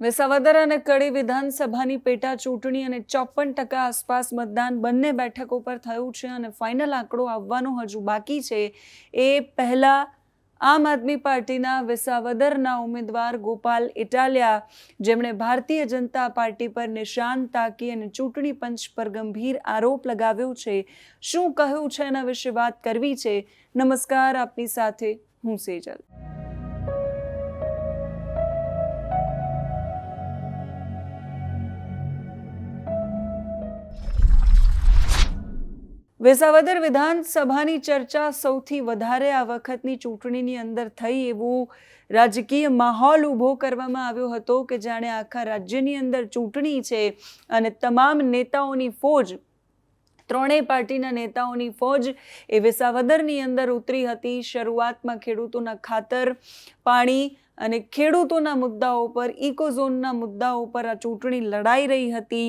વિસાવદર અને કડી વિધાનસભાની પેટા ચૂંટણી અને ચોપન ટકા આસપાસ મતદાન બંને બેઠકો પર થયું છે અને ફાઇનલ આંકડો આવવાનો હજુ બાકી છે. એ પહેલા આમ આદમી પાર્ટીના વિસાવદરના ઉમેદવાર ગોપાલ ઇટાલિયા, જેમણે ભારતીય જનતા પાર્ટી પર નિશાન તાકી અને ચૂંટણી પંચ પર ગંભીર આરોપ લગાવ્યો છે. શું કહ્યું છે એના વિશે વાત કરવી છે. નમસ્કાર, આપની સાથે હું સેજલ. વિસાવદર વિધાનસભાની ચર્ચા સૌથી વધારે આ વખતની ચૂંટણીની અંદર થઈ એવું રાજકીય માહોલ ઊભો કરવામાં આવ્યો હતો કે જાણે આખા રાજ્યની અંદર ચૂંટણી છે અને તમામ નેતાઓની ફોજ, ત્રણેય પાર્ટીના નેતાઓની ફોજ એ વિસાવદરની અંદર ઉતરી હતી. શરૂઆતમાં ખેડૂતોના ખાતર પાણી અને ખેડૂતોના મુદ્દાઓ પર, ઇકોઝોનના મુદ્દાઓ પર આ ચૂંટણી લડાઈ રહી હતી.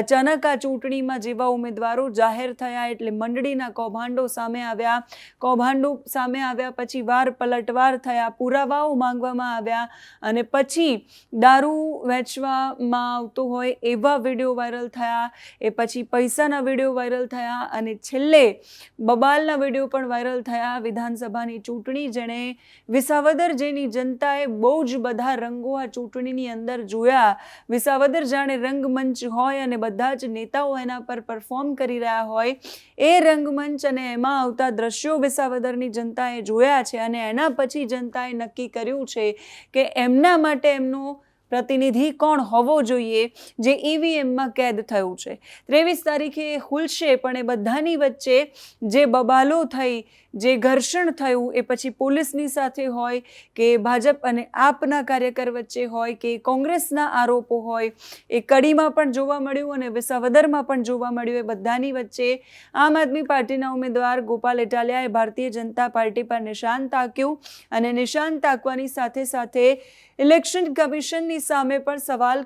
અચાનક આ ચૂંટણીમાં જેવા ઉમેદવારો જાહેર થયા એટલે મંડળીના કૌભાંડો સામે આવ્યા. કૌભાંડો સામે આવ્યા પછી વાર પલટવાર થયા, પુરાવાઓ માંગવામાં આવ્યા અને પછી દારૂ વેચવામાં આવતો હોય એવા વીડિયો વાયરલ થયા. એ પછી પૈસાના વીડિયો વાયરલ થયા અને છેલ્લે બબાલના વીડિયો પણ વાયરલ થયા. વિધાનસભાની ચૂંટણી જેણે વિસાવદર જેની જનતાએ બહુ જ બધા રંગો આ ચૂંટણીની અંદર જોયા. વિસાવદર જાણે રંગમંચ હોય અને બધા જ નેતાઓ એના પર પરફોર્મ કરી રહ્યા હોય. એ રંગમંચ અને એમાં આવતા દ્રશ્યો વિસાવદરની જનતાએ જોયા છે અને એના પછી જનતાએ નક્કી કર્યું છે કે એમના માટે એમનો પ્રતિનિધિ કોણ હોવો જોઈએ જે ઈવીએમમાં કેદ થયું છે? ત્રેવીસ તારીખે એ ખુલશે, પણ એ બધાની વચ્ચે જે બબાલો થઈ, જે ઘર્ષણ થયું, એ પછી પોલીસની સાથે હોય કે ભાજપ અને આપના કાર્યકર વચ્ચે હોય કે કોંગ્રેસના આરોપો હોય, એ કડીમાં પણ જોવા મળ્યું અને વિસાવદરમાં પણ જોવા મળ્યું એ બધાની વચ્ચે આમ આદમી પાર્ટીના ઉમેદવાર ગોપાલ એટાલિયાએ ભારતીય જનતા પાર્ટી પર નિશાન તાક્યું અને નિશાન તાકવાની સાથે સાથે ઇલેક્શન કમિશનની की સામે પણ સવાલ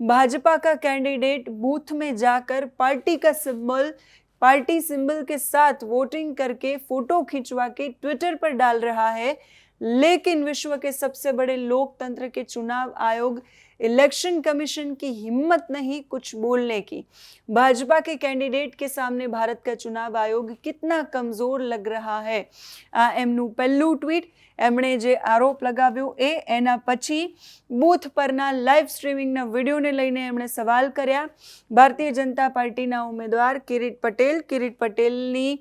भाजपा का कैंडिडेट बूथ में जाकर पार्टी का सिंबल, पार्टी सिंबल के साथ वोटिंग करके फ़ोटो खिंचवा के ट्विटर पर डाल रहा है। लेकिन विश्व के सबसे बड़े लोकतंत्र के चुनाव आयोग इलेक्शन कमीशन की हिम्मत नहीं कुछ बोलने की भाजपा के कैंडिडेट के सामने भारत का चुनाव आयोग कितना कमजोर लग रहा है આ એમનું પહેલું ટ્વીટ એમણે જે આરોપ લગાવ્યો એ એના પછી બૂથ પરના લાઈવ સ્ટ્રીમિંગના વિડીયોને લઈને એમણે સવાલ કર્યા ભારતીય જનતા પાર્ટીના ઉમેદવાર કિરીટ પટેલ કિરીટ પટેલની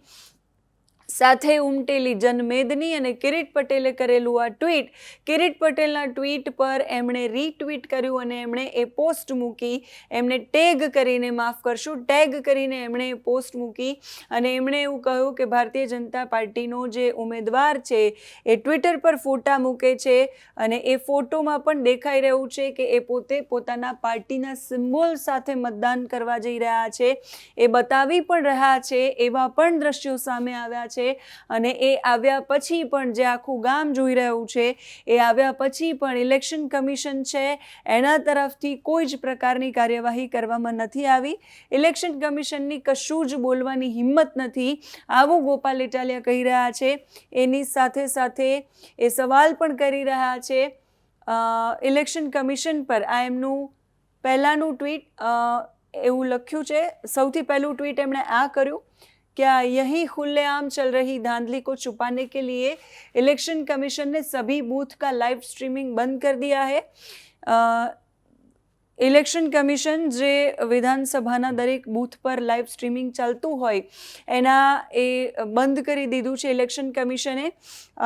સાથે ઉમટેલી જનમેદની અને કિરીટ પટેલે કરેલું આ ટ્વીટ કિરીટ પટેલના ટ્વીટ પર એમણે રીટ્વીટ કર્યું અને એમણે એ પોસ્ટ મૂકી. એમણે ટેગ કરીને, માફ કરશું ટેગ કરીને એમણે એ પોસ્ટ મૂકી અને એમણે એવું કહ્યું કે ભારતીય જનતા પાર્ટીનો જે ઉમેદવાર છે એ ટ્વિટર પર ફોટા મૂકે છે અને એ ફોટોમાં પણ દેખાઈ રહ્યું છે કે એ પોતે પોતાના પાર્ટીના સિમ્બોલ સાથે મતદાન કરવા જઈ રહ્યા છે. એ બતાવી પણ રહ્યા છે, એવા પણ દ્રશ્યો સામે આવ્યા છે. અને એ આવ્યા પછી પણ જે આખું ગામ જોઈ રહ્યું છે, એ આવ્યા પછી પણ ઇલેક્શન કમિશન છે, એના તરફથી કોઈ જ પ્રકારની કાર્યવાહી કરવામાં નથી આવી. ઇલેક્શન કમિશનની કશું જ બોલવાની હિંમત નથી. આવું ગોપાલ ઇટાલિયા કહી રહ્યા છે. એની સાથે સાથે એ સવાલ પણ કરી રહ્યા છે. ઇલેક્શન કમિશન પર આ એમનું પહેલાંનું ટ્વીટ એવું લખ્યું છે. સૌથી પહેલું ટ્વીટ એમણે આ કર્યું. क्या यही खुलेआम चल रही धांधली को छुपाने के लिए इलेक्शन कमीशन ने सभी बूथ का लाइव स्ट्रीमिंग बंद कर दिया है ઇલેક્શન કમિશન જે વિધાનસભાના દરેક બૂથ પર લાઈવ સ્ટ્રીમિંગ ચાલતું હોય, એના એ બંધ કરી દીધું છે ઇલેક્શન કમિશને.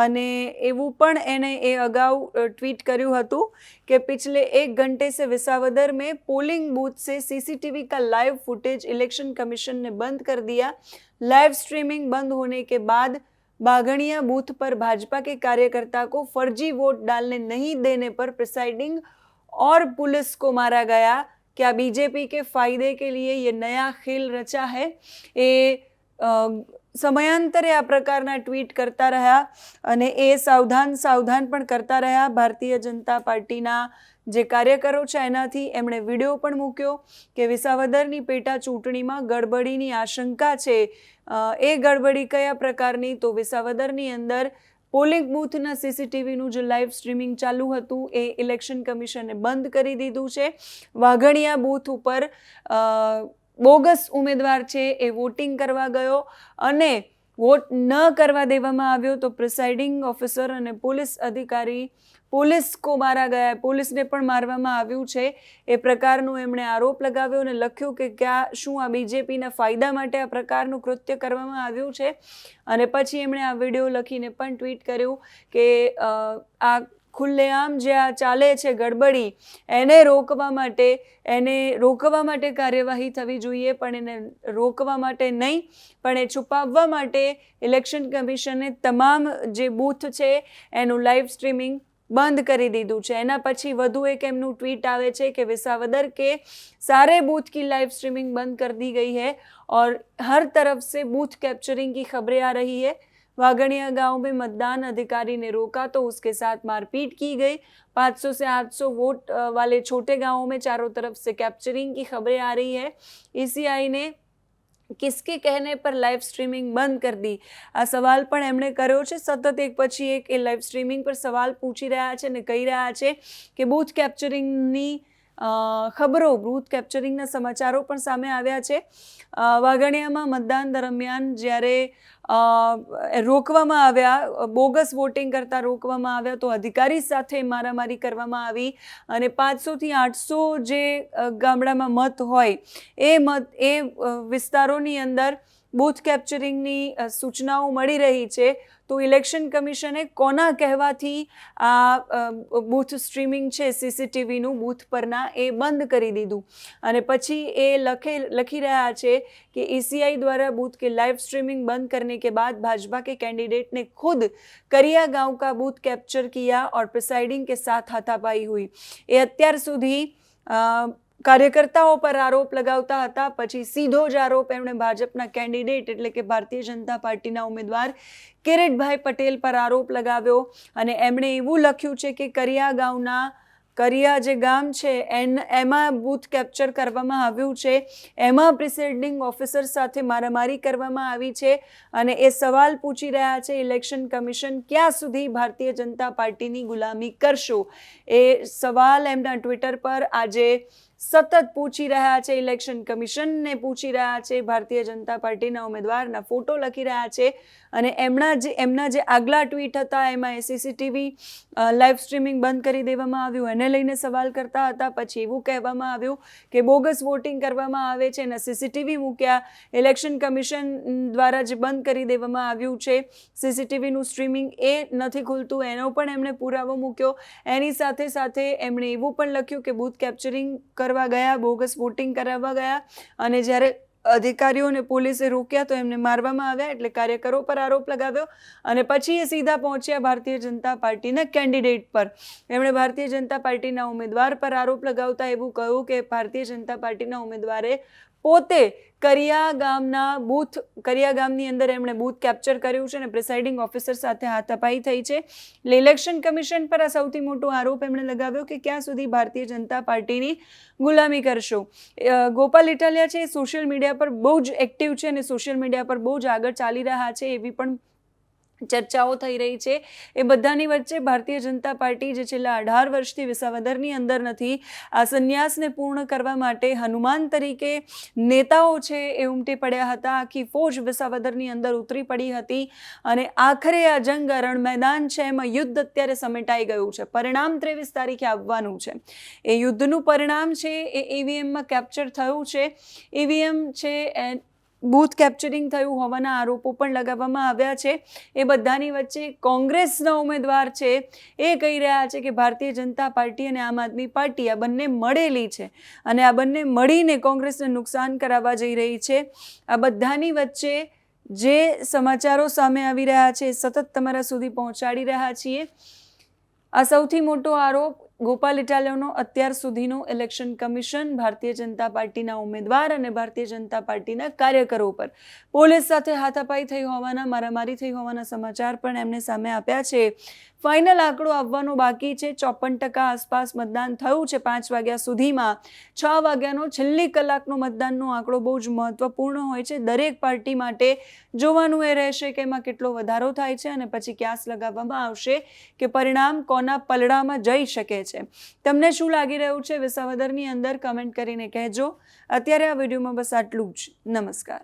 અને એવું પણ એને એ અગાઉ ટ્વીટ કર્યું હતું કે પિછલે એક ઘંટે સે વિસાવદર મેં પોલિંગ બૂથ સે સીસીટીવી કા લાઈવ ફૂટેજ ઇલેક્શન કમિશનને બંધ कर दिया લાઈવ સ્ટ્રીમિંગ બંધ હોને કે બાદ बागणिया બૂથ પર ભાજપા કે कार्यकर्ता को फर्जी वोट डालने नहीं देने पर प्रिसाइडिंग और पुलिस को मारा गया क्या बीजेपी के फायदे के लिए ये नया खेल रचा है એ સમયાંતરે આ પ્રકારના ટ્વીટ કરતા રહ્યા અને એ સાવધાન સાવધાન પણ કરતા રહ્યા ભારતીય જનતા પાર્ટીના જે કાર્યકરો છે એનાથી એમણે વિડીયો પણ મૂક્યો કે વિસાવદરની પેટા ચૂંટણીમાં ગડબડીની આશંકા છે એ ગડબડી કયા પ્રકારની તો વિસાવદરની અંદર પોલિંગ બૂથના સીસીટીવીનું જે લાઈવ સ્ટ્રીમિંગ ચાલુ હતું, એ ઇલેક્શન કમિશને બંધ કરી દીધું છે. વાઘણિયા બૂથ ઉપર બોગસ ઉમેદવાર છે એ વોટિંગ કરવા ગયો અને વોટ ન કરવા દેવામાં આવ્યો તો પ્રિસાઇડિંગ ઓફિસર અને પોલીસ અધિકારી પોલીસ કો મારા ગયા. પોલીસને પણ મારવામાં આવ્યું છે. એ પ્રકારનું એમણે આરોપ લગાવ્યો અને લખ્યું કે ક્યાં શું આ બીજેપીના ફાયદા માટે આ પ્રકારનું કૃત્ય કરવામાં આવ્યું છે. અને પછી એમણે આ વીડિયો લખીને પણ ટ્વીટ કર્યું કે આ ખુલ્લેઆમ જે આ ચાલે છે ગડબડી, એને રોકવા માટે, એને રોકવા માટે કાર્યવાહી થવી જોઈએ, પણ એને રોકવા માટે નહીં, પણ એ છુપાવવા માટે ઇલેક્શન કમિશને તમામ જે બૂથ છે, એનું લાઈવ સ્ટ્રીમિંગ બંધ કરી દીધું છે. એના પછી વધુ એક એમનું ટ્વીટ આવે છે કે વિસાવદર કે સારે બૂથ કી લાઈવ સ્ટ્રીમિંગ બંધ કર દી ગઈ હૈ, ઓર હર તરફ સે બૂથ કેપ્ચરિંગ કી ખબરે આ રહી હૈ. वागड़िया गांव में मतदान अधिकारी ने रोका तो उसके साथ मारपीट की गई 500 से 800 वोट अ, वाले छोटे गांवों में चारों तरफ से कैप्चरिंग की खबरें आ रही है ईसीआई ने કિસકે કહેને પર લાઈવ સ્ટ્રીમિંગ બંધ કરી દી આ સવાલ પણ એમણે કર્યો છે સતત એક પછી એક એ લાઈવ સ્ટ્રીમિંગ પર સવાલ પૂછી રહ્યા છે અને કહી રહ્યા છે કે બૂથ કેપ્ચરિંગની અ, ખબરો બૂથ કેપ્ચરિંગના સમાચારો પણ સામે આવ્યા છે અ, વાઘણિયામાં મતદાન દરમિયાન જ્યારે અ, રોકવામાં આવ્યા બોગસ વોટિંગ કરતાં રોકવામાં આવ્યા તો અધિકારી સાથે મારામારી કરવામાં આવી અને પાંચસોથી આઠસો જે ગામડામાં મત હોય, એ મત, એ વિસ્તારોની અંદર બૂથ કેપ્ચરિંગની અ, સૂચનાઓ મળી રહી છે તો ઇલેક્શન કમિશને કોના કહેવાથી આ અ, બૂથ સ્ટ્રીમિંગ છે સીસીટીવીનું બૂથ પરના એ બંધ કરી દીધું અને પછી એ લખે લખી રહ્યા છે कि ईसीआई द्वारा बूथ के लाइव स्ट्रीमिंग बंद करने के बाद भाजपा के कैंडिडेट ने खुद करिया गांव का बूथ कैप्चर किया और प्रिसाइडिंग के साथ हाथापाई हुई એ અત્યાર સુધી અ, કાર્યકર્તાઓ પર આરોપ લગાવતા હતા. પછી સીધો જ આરોપ એમણે ભાજપના કેન્ડિડેટ એટલે કે ભારતીય જનતા પાર્ટીના ઉમેદવાર કિરીટભાઈ પટેલ પર આરોપ લગાવ્યો અને એમણે એવું લખ્યું છે કે કરિયા ગામના કરિયા જે ગામ છે, એન, એમાં બૂથ કેપ્ચર કરવામાં આવ્યું છે. એમાં પ્રિસાઇડિંગ ઓફિસર સાથે મારામારી કરવામાં આવી છે અને એ સવાલ પૂછી રહ્યા છે, ઇલેક્શન કમિશન ક્યાં સુધી ભારતીય જનતા પાર્ટીની ગુલામી કરશો? એ સવાલ એમના ટ્વિટર પર આજે સતત પૂછી રહ્યા છે ઇલેક્શન કમિશનને, પૂછી રહ્યા છે ભારતીય જનતા પાર્ટીના ઉમેદવારના ફોટો લખી રહ્યા છે. અને એમના જે એમના જે આગલા ટ્વીટ હતા, એમાં સીસીટીવી લાઈવ સ્ટ્રીમિંગ બંધ કરી દેવામાં આવ્યું. એને લઈને સવાલ કરતા હતા, પછી એવું કહેવામાં આવ્યું કે બોગસ વોટિંગ કરવામાં આવે છે અને સીસીટીવી મૂક્યા. ઇલેક્શન કમિશન દ્વારા જે બંધ કરી દેવામાં આવ્યું છે સીસીટીવીનું સ્ટ્રીમિંગ એ નથી ખુલતું. એનો પણ એમણે પુરાવો મૂક્યો. એની સાથે સાથે એમણે એવું પણ લખ્યું કે બૂથ કેપ્ચરિંગ કરવા ગયા, બોગસ વોટિંગ કરાવવા ગયા અને જ્યારે અધિકારીઓને પોલીસે રોક્યા તો એમને મારવામાં આવ્યા એટલે કાર્યકરો પર આરોપ લગાવ્યો અને પછી એ સીધા પહોંચ્યા ભારતીય જનતા પાર્ટીના કેન્ડિડેટ પર. એમણે ભારતીય જનતા પાર્ટીના ઉમેદવાર પર આરોપ લગાવતા એવું કહ્યું કે ભારતીય જનતા પાર્ટીના ઉમેદવારે પોતે કરિયા ગામના બૂથ, કરિયા ગામની અંદર એમણે બૂથ કેપ્ચર કર્યું છે અને પ્રિસાઇડિંગ ઓફિસર સાથે હાથાપાઈ થઈ છે. એટલે ઇલેક્શન કમિશન પર આ સૌથી મોટો આરોપ એમણે લગાવ્યો કે ક્યાં સુધી ભારતીય જનતા પાર્ટીની ગુલામી કરશો. ગોપાલ ઇટાલિયા છે, એ સોશિયલ મીડિયા પર બહુ જ એક્ટિવ છે અને સોશિયલ મીડિયા પર બહુ જ આગળ ચાલી રહ્યા છે એવી પણ ચર્ચાઓ થઈ રહી છે. એ બધાની વચ્ચે ભારતીય જનતા પાર્ટી જે છેલ્લા અઢાર વર્ષથી વિસાવદરની અંદર નથી, આ સંન્યાસને પૂર્ણ કરવા માટે હનુમાન તરીકે નેતાઓ છે એ ઉમટી પડ્યા હતા. આખી ફોજ વિસાવદરની અંદર ઉતરી પડી હતી અને આખરે આ જંગ રણ મેદાન છે એમાં યુદ્ધ અત્યારે સમેટાઈ ગયું છે. પરિણામ ત્રેવીસ તારીખે આવવાનું છે. એ યુદ્ધનું પરિણામ છે એ ઈવીએમમાં કેપ્ચર થયું છે. ઈવીએમ છે બૂથ કેપ્ચરિંગ થયું હોવાના આરોપો પણ લગાવવામાં આવ્યા છે. એ બધાની વચ્ચે કોંગ્રેસના ઉમેદવાર છે એ કહી રહ્યા છે કે ભારતીય જનતા પાર્ટી અને આમ આદમી પાર્ટી આ બંને મળેલી છે અને આ બંને મળીને કોંગ્રેસને નુકસાન કરાવવા જઈ રહી છે. આ બધાની વચ્ચે જે સમાચારો સામે આવી રહ્યા છે સતત તમારા સુધી પહોંચાડી રહ્યા છીએ. આ સૌથી મોટો આરોપ ગોપાલ ઇટાલિયાનો અત્યાર સુધીનો ઇલેક્શન કમિશન ભારતીય જનતા પાર્ટીના ઉમેદવાર અને ભારતીય જનતા પાર્ટીના કાર્યકરો પર. પોલીસ સાથે હાથાપાઈ થઈ હોવાના, મારામારી થઈ હોવાના સમાચાર પણ એમને સામે આપ્યા છે. ફાઇનલ આંકડો આવવાનો બાકી છે. ચોપન ટકા આસપાસ મતદાન થયું છે પાંચ વાગ્યા સુધીમાં. છ વાગ્યાનો છેલ્લી કલાકનો મતદાનનો આંકડો બહુ જ મહત્વપૂર્ણ હોય છે. દરેક પાર્ટી માટે જોવાનું એ રહેશે કે એમાં કેટલો વધારો થાય છે અને પછી ક્યાસ લગાવવામાં આવશે કે પરિણામ કોના પલડામાં જઈ શકે છે. તમને શું લાગી રહ્યું છે વિસાવદરની અંદર? કમેન્ટ કરીને કહેજો. અત્યારે આ વિડીયોમાં બસ આટલું જ. નમસ્કાર.